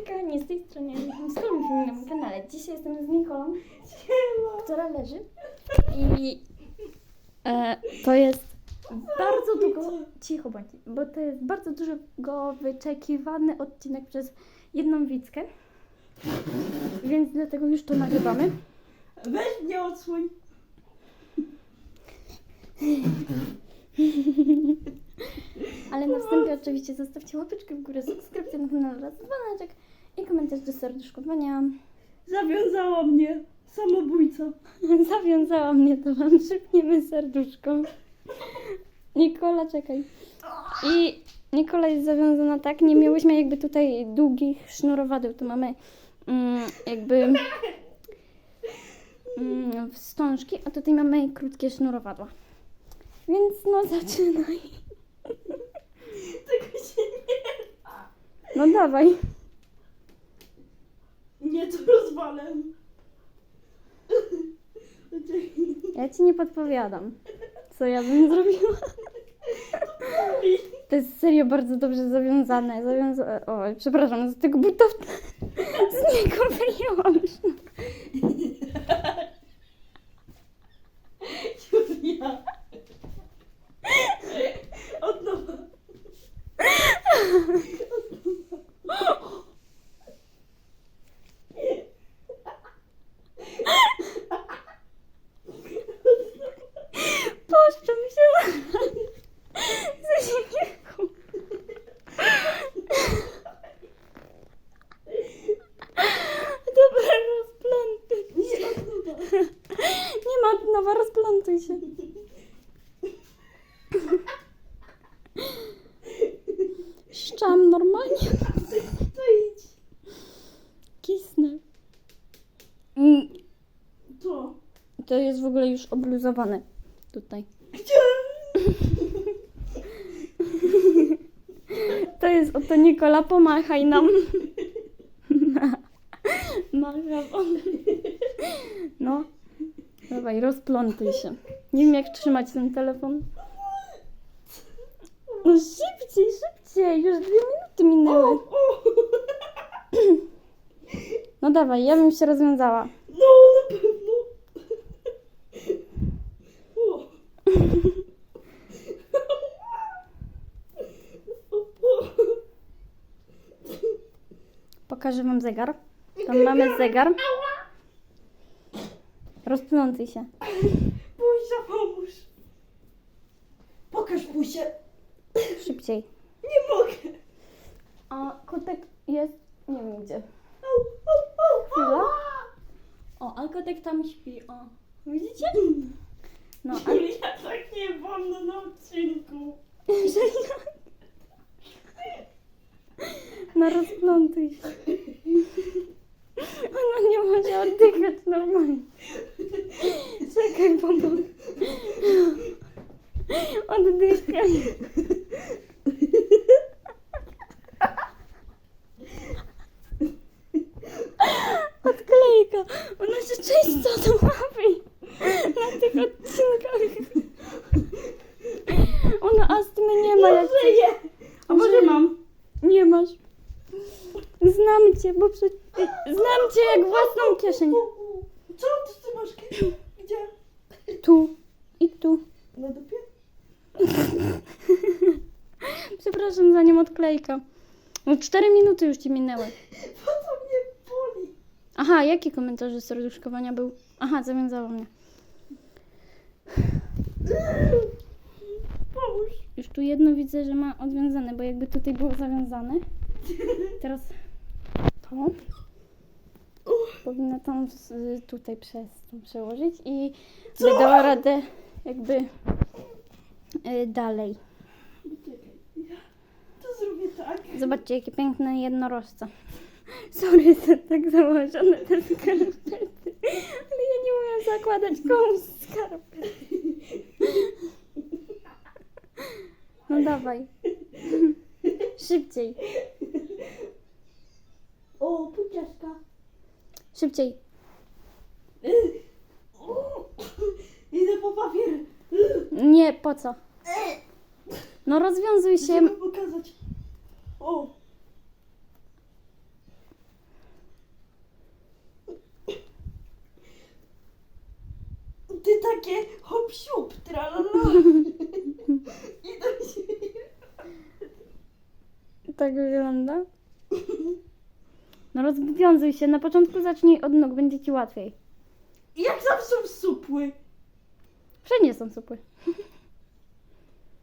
Kochani, z tej strony jestem z na moim kanale. Dzisiaj jestem z Nikolą, która leży i e, to jest bardzo długo, cicho bądź, bo to jest bardzo długo wyczekiwany odcinek przez jedną widzkę, więc dlatego już to nagrywamy. Weź mnie odsłoń. Ale na wstępie oczywiście zostawcie łapeczkę w górę, subskrypcję na kanał oraz dzwoneczek i komentarz do serduszkowania. Zawiązała mnie. Samobójca. Zawiązała mnie, to wam szybniemy serduszko. Nikola, czekaj. I Nikola jest zawiązana tak, nie miałyśmy jakby tutaj długich sznurowadeł, tu mamy mm, jakby mm, wstążki, a tutaj mamy krótkie sznurowadła. Więc no zaczynaj. Tego się nie... No dawaj. Nie, to rozwalę. Ja ci nie podpowiadam, co ja bym zrobiła. To jest serio bardzo dobrze zawiązane. Zawiąza... O, przepraszam, z tego buta z niego wyjęłam. Julia. Od nowa. Puszczam się ze śmiechu. Dobra, rozplątuj się. Nie, od nowa. Nie ma od nowa, rozplątuj się. Szczam normalnie. To idź. Kisnę. Mm, To. To jest w ogóle już obluzowane tutaj. To jest oto Nikola, pomachaj nam. Macham. No, dawaj, rozplątuj się. Nie wiem jak trzymać ten telefon. No szybciej, szybciej, już dwie minuty minęły. No dawaj, ja bym się rozwiązała. No, na pewno. O. O, o. Pokażę wam zegar. Tam mamy zegar. Rozplątuj się. Pusia, pomóż. Pokaż pusie. Szybciej. Nie mogę. A kotek jest, nie wiem gdzie. Au, au, au, Chwila. au. O, a kotek tam śpi, o. Widzicie? No, a Julia, tak nie wolno na odcinku. że? No rozplątuj się. Ona nie może oddychać normalnie. Czekaj, pomogę. Oddychaj. Odklejka. Ona się często dławi na tych odcinkach. Ona astmy nie ma jak Może je. A może mam? Nie masz. Znam cię, bo przecież... Znam cię jak własną kieszeń. Co ty, ty masz? Gdzie? Gdzie? Tu i tu. Na dupie? Przepraszam za nią odklejka. No cztery minuty już ci minęły. Po co mnie boli? Aha, jaki komentarz do serduszkowania był? Aha, zawiązało mnie. Pomóż. Już tu jedno widzę, że ma odwiązane, bo jakby tutaj było zawiązane. Teraz Powinna tam z- tutaj przez przełożyć i by dała radę jakby y, dalej. To zrobię tak. Zobaczcie, jakie piękne jednorożce. Sorry, że tak założone te skarpety. Ale ja nie umiem zakładać komuś skarpet. No dawaj. Szybciej, o, puciaszka. Szybciej. Idę po papier. Nie, po co? No rozwiązuj się. Chcę pokazać. O. Ty takie hop siup, tralala. Idę się. Tak wygląda? No rozwiązuj się. Na początku zacznij od nóg, będzie ci łatwiej. Jak tam są supły? Wszędzie są supły.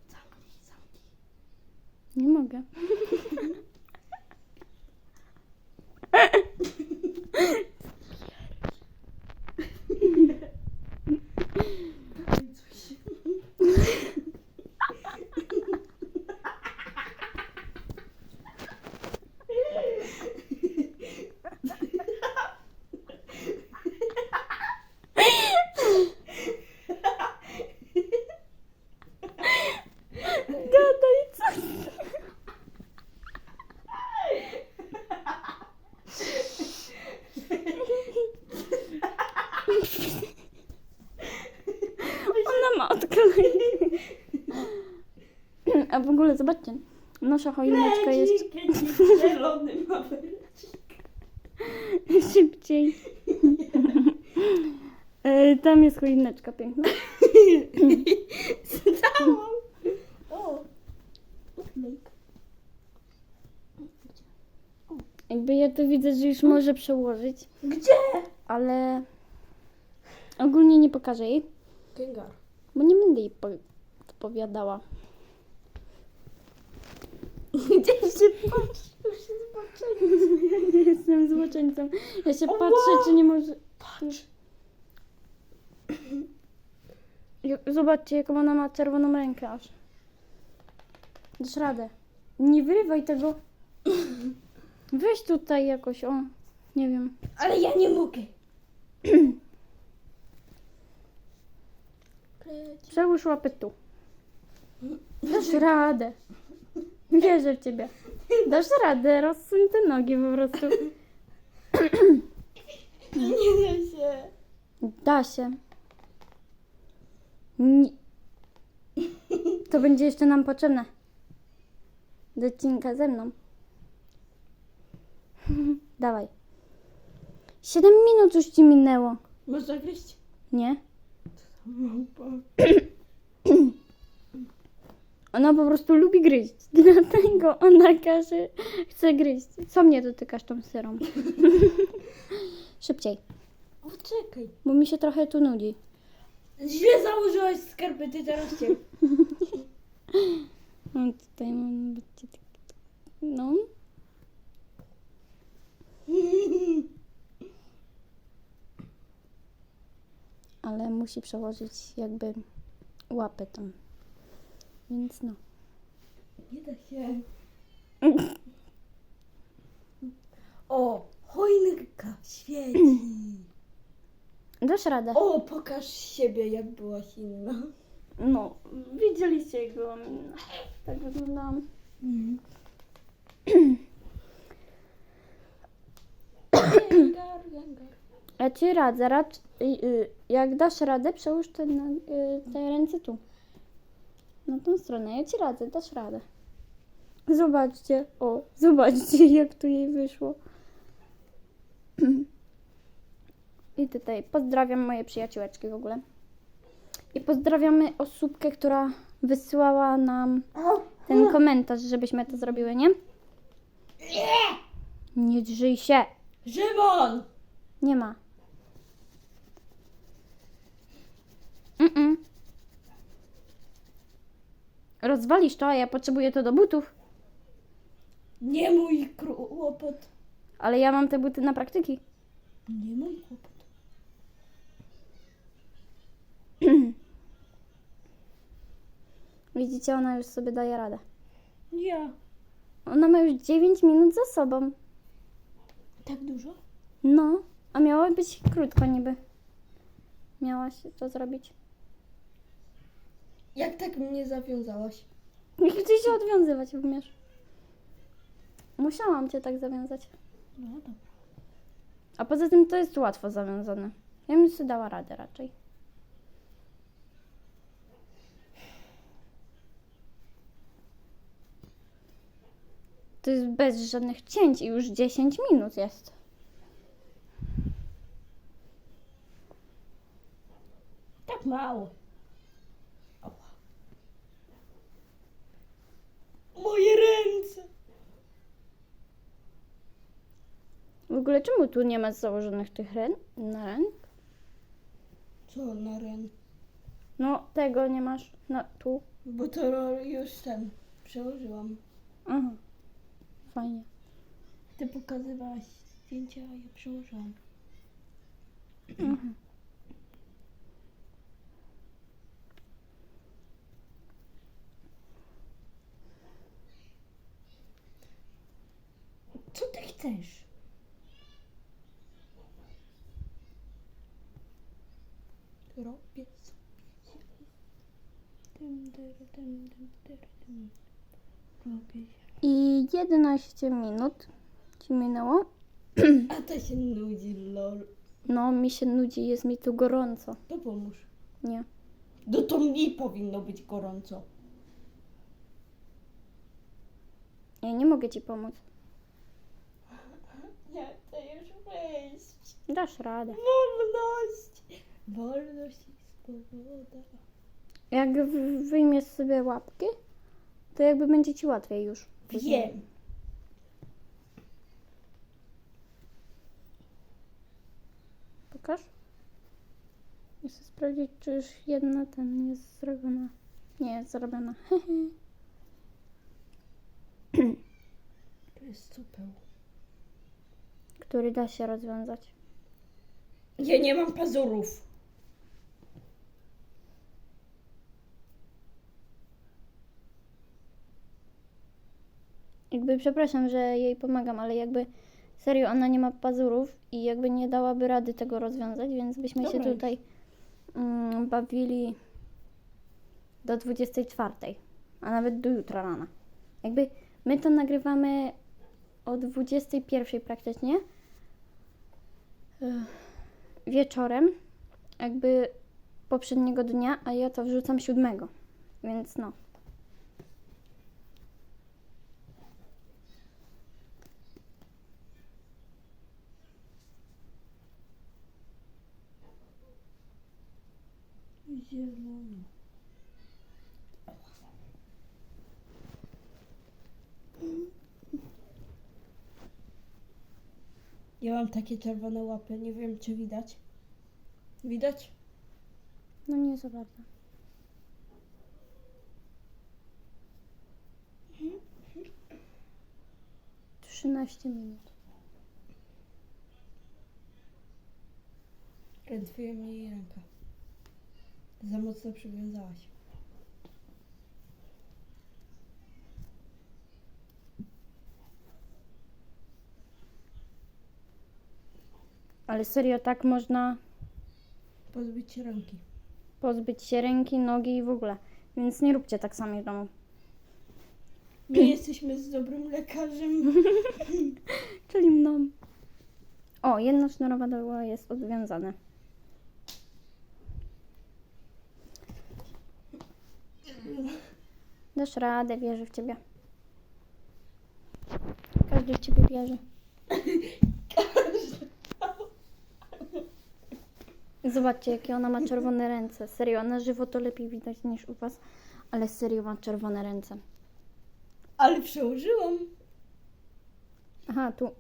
Zamknij, zamknij. Nie mogę. Coś. Gadaj coś. Ona ma odklejenie. A w ogóle zobaczcie. Nasza choineczka jest zielony ma szybciej. E, Tam jest choineczka piękna. Stało. O. Jakby ja tu widzę, że już może przełożyć, Gdzie? ale ogólnie nie pokażę jej, Gengar. bo nie będę jej po- opowiadała. Gdzie się patrzy? Już się zobaczyli. Ja nie jestem złoczyńcą. Ja się O, patrzę, wow! czy nie może... Patrz. Jak- Zobaczcie, jaką ona ma czerwoną rękę aż. Dasz radę. Nie wyrywaj tego. Weź tutaj jakoś, o. Nie wiem. Ale ja nie mogę. Przełóż łapy tu. Dasz radę. Wierzę w ciebie. Dasz radę, rozsuń te nogi po prostu. Nie da się. Da się. Nie. To będzie jeszcze nam potrzebne. Do odcinka ze mną. Dawaj. Siedem minut już ci minęło. Można gryźć? Nie? Małpa. Ona po prostu lubi gryźć. Dlatego ona każe, chce gryźć. Co mnie dotykasz tą serą? Szybciej, Poczekaj. bo mi się trochę tu nudzi. Źle założyłaś skarpety, teraz cię. No tutaj mam być. No. Ale musi przełożyć jakby łapę tam. Więc no. Nie da się. O, choinka świeci. Dasz radę. O, pokaż siebie, jak byłaś inna. No, widzieliście jak byłam inna. Tak wyglądałam. Gengar, Gengar. Ja ci radzę, racz, y, y, jak dasz radę, przełóż te, na, y, te ręce tu. Na tą stronę. Ja ci radzę, dasz radę. Zobaczcie, o, zobaczcie jak tu jej wyszło. I tutaj pozdrawiam moje przyjaciółeczki w ogóle. I pozdrawiamy osóbkę, która wysłała nam ten komentarz, żebyśmy to zrobiły, nie? Nie drzyj się. Szymon! Nie ma. Mm-mm. Rozwalisz to, a ja potrzebuję to do butów. Nie mój kru- łopot. Ale ja mam te buty na praktyki. Nie mój łopot. Widzicie, ona już sobie daje radę. Ja. Ona ma już 9 minut za sobą. Tak dużo? No, a miało być krótko niby. Miałaś to zrobić. Jak tak mnie zawiązałaś? Nie chcę się odwiązywać, umiesz. Musiałam cię tak zawiązać. No dobra. A poza tym to jest łatwo zawiązane. Ja bym sobie dała radę raczej. To jest bez żadnych cięć i już 10 minut jest. Tak mało. Moje ręce. W ogóle czemu tu nie ma założonych tych ren na ręk? Co na ren? No, tego nie masz na tu. Bo to już ten przełożyłam. Aha. Fajnie. Ty pokazywałaś zdjęcia, a ja przełożyłam. Mhm. Co ty chcesz? Robię sobie. Robię. I 11 minut ci minęło. A to się nudzi, lol. No, mi się nudzi, jest mi tu gorąco. To pomóż. Nie. No to mi powinno być gorąco. Ja nie mogę ci pomóc. Ja chcę już wejść. Dasz radę. Wolność. Wolność i swoboda. Jak w- wyjmiesz sobie łapki, to jakby będzie ci łatwiej już. Wiem. Pokaż. Chcę sprawdzić, czy już jedna ten jest zrobiona. Nie jest zrobiona. To jest super. Który da się rozwiązać. Ja nie mam pazurów. Jakby przepraszam, że jej pomagam, ale jakby serio ona nie ma pazurów i jakby nie dałaby rady tego rozwiązać, więc byśmy się Dobra. tutaj mm, bawili do 24, a nawet do jutra rana. Jakby my to nagrywamy o 21 praktycznie wieczorem, jakby poprzedniego dnia, a ja to wrzucam siódmego, więc no. Ja mam takie czerwone łapy, nie wiem czy widać. Widać? No nie za bardzo. Trzynaście minut. Krętuje mnie jej ręka. Za mocno przywiązałaś. Ale serio, tak można Pozbyć się ręki. pozbyć się ręki, nogi i w ogóle. Więc nie róbcie tak sami w domu. My jesteśmy z dobrym lekarzem. Czyli mną. O, jedna sznurowada była- jest odwiązane. Dasz radę, wierzę w ciebie. Każdy w ciebie wierzy. Zobaczcie, jakie ona ma czerwone ręce. Serio, na żywo to lepiej widać niż u was, ale serio ma czerwone ręce. Ale przełożyłam. Aha, tu.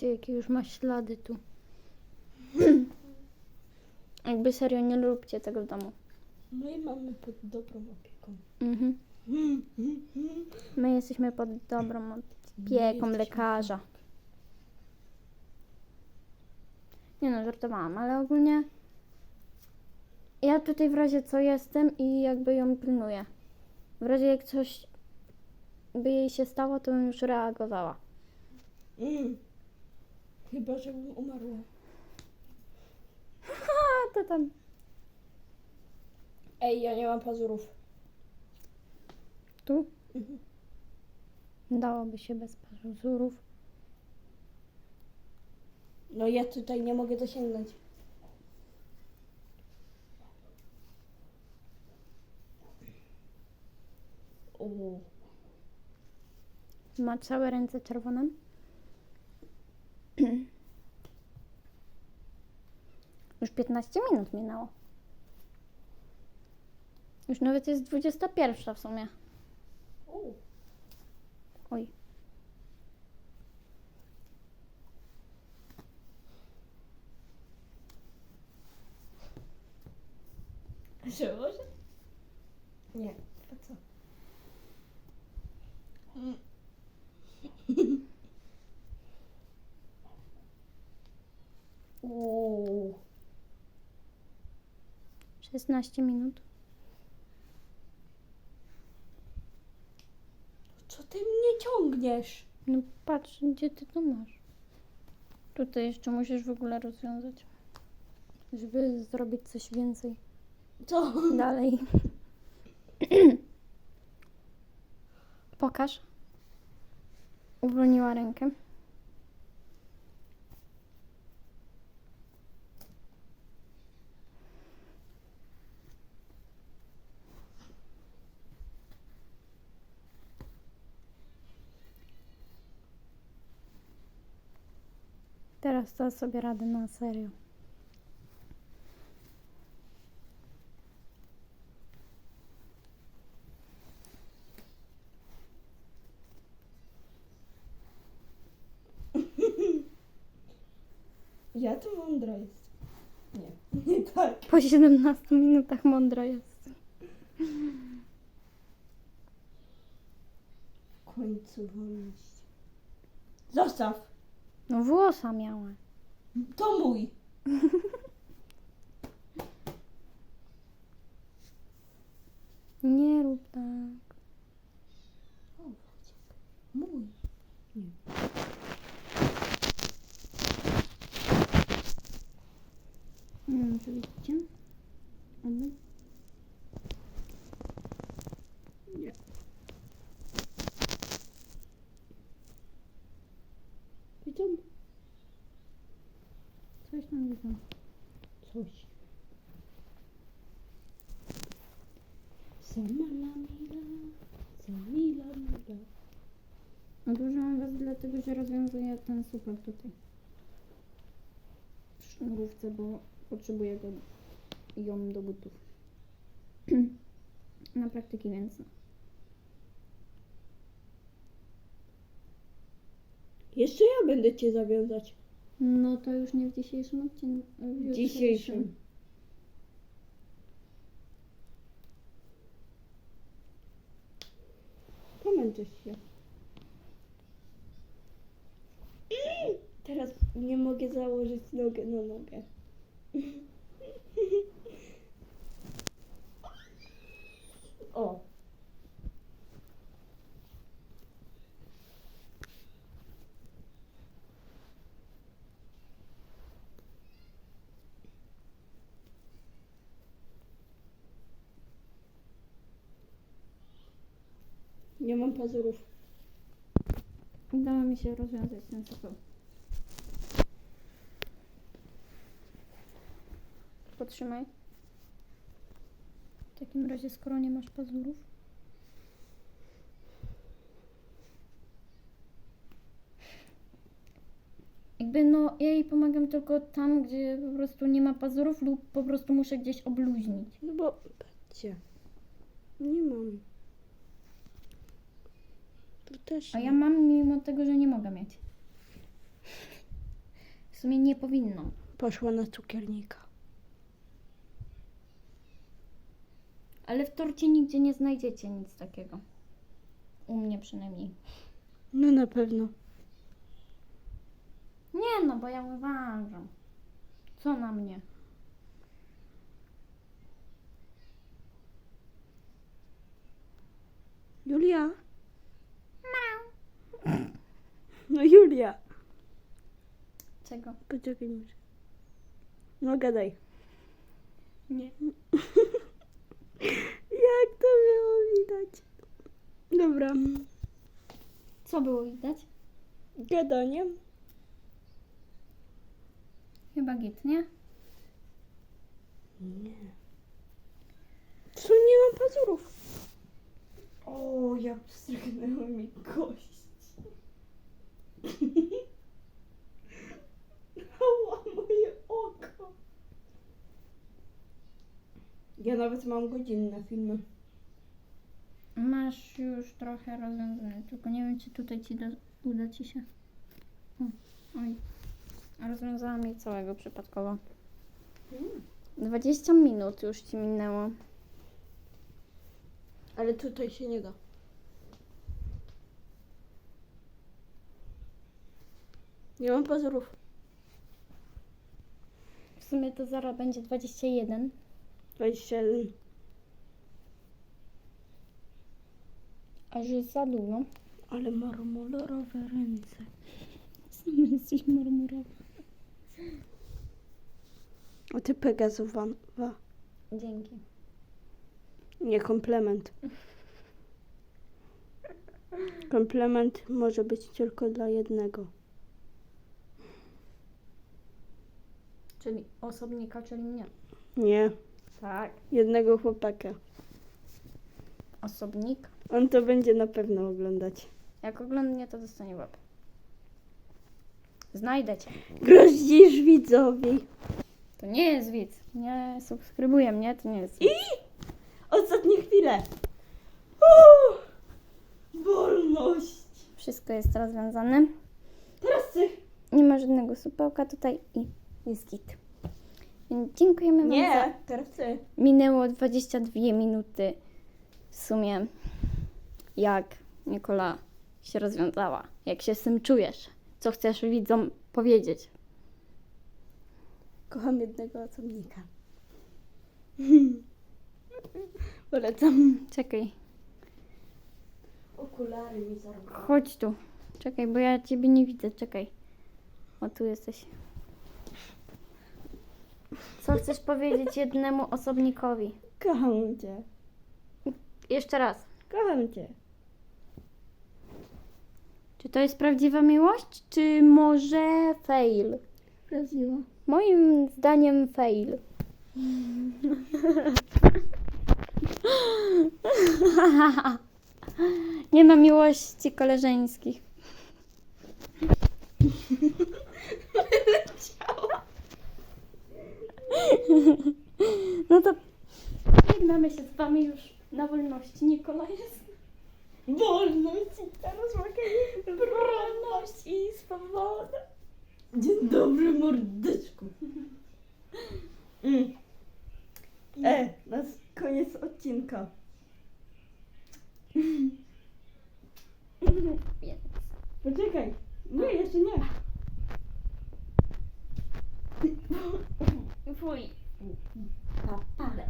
Zobaczcie, jakie już ma ślady tu. Jakby serio, nie róbcie tego w domu. My mamy pod dobrą opieką. Mhm. My jesteśmy pod dobrą opieką jesteśmy- lekarza. Nie no, żartowałam, ale ogólnie ja tutaj w razie co jestem i jakby ją pilnuję. W razie jak coś by jej się stało, to bym już reagowała. Mm. Chyba, żebym umarła. A, to tam. Ej, ja nie mam pazurów. Tu? Mhm. Dałoby się bez pazurów. No ja tutaj nie mogę dosięgnąć. O. Ma całe ręce czerwone? Już 15 minut minęło. Już nawet jest 21 w sumie. Oj. Przełożę? Nie. Co? Uuu. 16 minut. Co ty mnie ciągniesz? No patrz, gdzie ty to masz. Tutaj jeszcze musisz w ogóle rozwiązać. Żeby zrobić coś więcej. Co? Dalej. Pokaż. Uwolniła rękę. Teraz to sobie radę na serio. Ja to mądra jest. Nie. Nie tak. Po 17 minutach mądra jest. W końcu wolność. Zostaw. No włosa miała. To mój. Nie rób tak. O. Mój. Nie. Nie wiem, czy widzicie? Oby. Nie. Widzą? Widzę. Coś. Sama la mila, samila mila. Odłożyłam was dlatego, że rozwiązuję ten super tutaj. W sznurówce, bo potrzebuję go ją do butów. Na praktyki, więc no. Jeszcze ja będę cię zawiązać. No to już nie w dzisiejszym odcinku. W dzisiejszym. Pomęczysz się. Teraz nie mogę założyć nogę na nogę. O. Nie mam pazurów. Udało mi się rozwiązać ten super. Potrzymaj. W takim razie, skoro nie masz pazurów. Jakby no, ja jej pomagam tylko tam, gdzie po prostu nie ma pazurów lub po prostu muszę gdzieś obluźnić. No bo patrzcie. Nie mam. Tu też. A ja mam mimo tego, że nie mogę mieć. W sumie nie powinnam. Poszła na cukiernika. Ale w torcie nigdzie nie znajdziecie nic takiego. U mnie przynajmniej. No na pewno. Nie no, bo ja uważam. Co na mnie? Julia? Julia. Czego? Poczekaj muszę. No gadaj. Nie. Jak to było widać? Dobra. Co było widać? Gadanie. Chyba git, nie? Nie. Co nie mam pazurów? O jak wstrzyknęła mi kość. Moje oko. Ja nawet mam godzinne filmy. Masz już trochę rozwiązane, tylko nie wiem, czy tutaj ci da, uda ci się. O, oj. Rozwiązałam je całego przypadkowo. 20 minut już ci minęło. Ale tutaj się nie da. Nie mam pazurów. W sumie to zaraz będzie 21. 21. Aż jest za długo. Ale marmurowe ręce. Sam jesteś marmurowy. A ty Pegazowa. Dzięki. Nie komplement. Komplement może być tylko dla jednego. Czyli osobnika, czyli mnie. Nie, Tak. jednego chłopaka. Osobnik. On to będzie na pewno oglądać. Jak oglądnie, to dostanie łapę. Znajdę cię. Groździsz widzowi. To nie jest widz. Nie subskrybuje mnie, to nie jest widz. Ostatnie chwile. Uuu, wolność. Wszystko jest rozwiązane. Teraz ty. Nie ma żadnego supełka tutaj i jest git. Więc dziękujemy Wam za... Nie, teraz ty. Minęło 22 minuty w sumie, jak Nikola się rozwiązała. Jak się z tym czujesz? Co chcesz widzom powiedzieć? Kocham jednego osobnika. Polecam. Czekaj, Okulary mi zarobą. chodź tu. Czekaj, bo ja ciebie nie widzę. Czekaj. O, tu jesteś. Co chcesz powiedzieć jednemu osobnikowi? Kocham cię. Jeszcze raz. Kocham cię. Czy to jest prawdziwa miłość, czy może fail? Prawdziwa. Moim zdaniem fail. Nie ma miłości koleżeńskich. No to żegnamy się z wami już na wolności. Nikola jest. Wolność i teraz mogę wolność i swoboda. Dzień dobry, mordeczku. Mm. E, na koniec odcinka. Więc Poczekaj. Nie, jeszcze nie. Fui. Papada.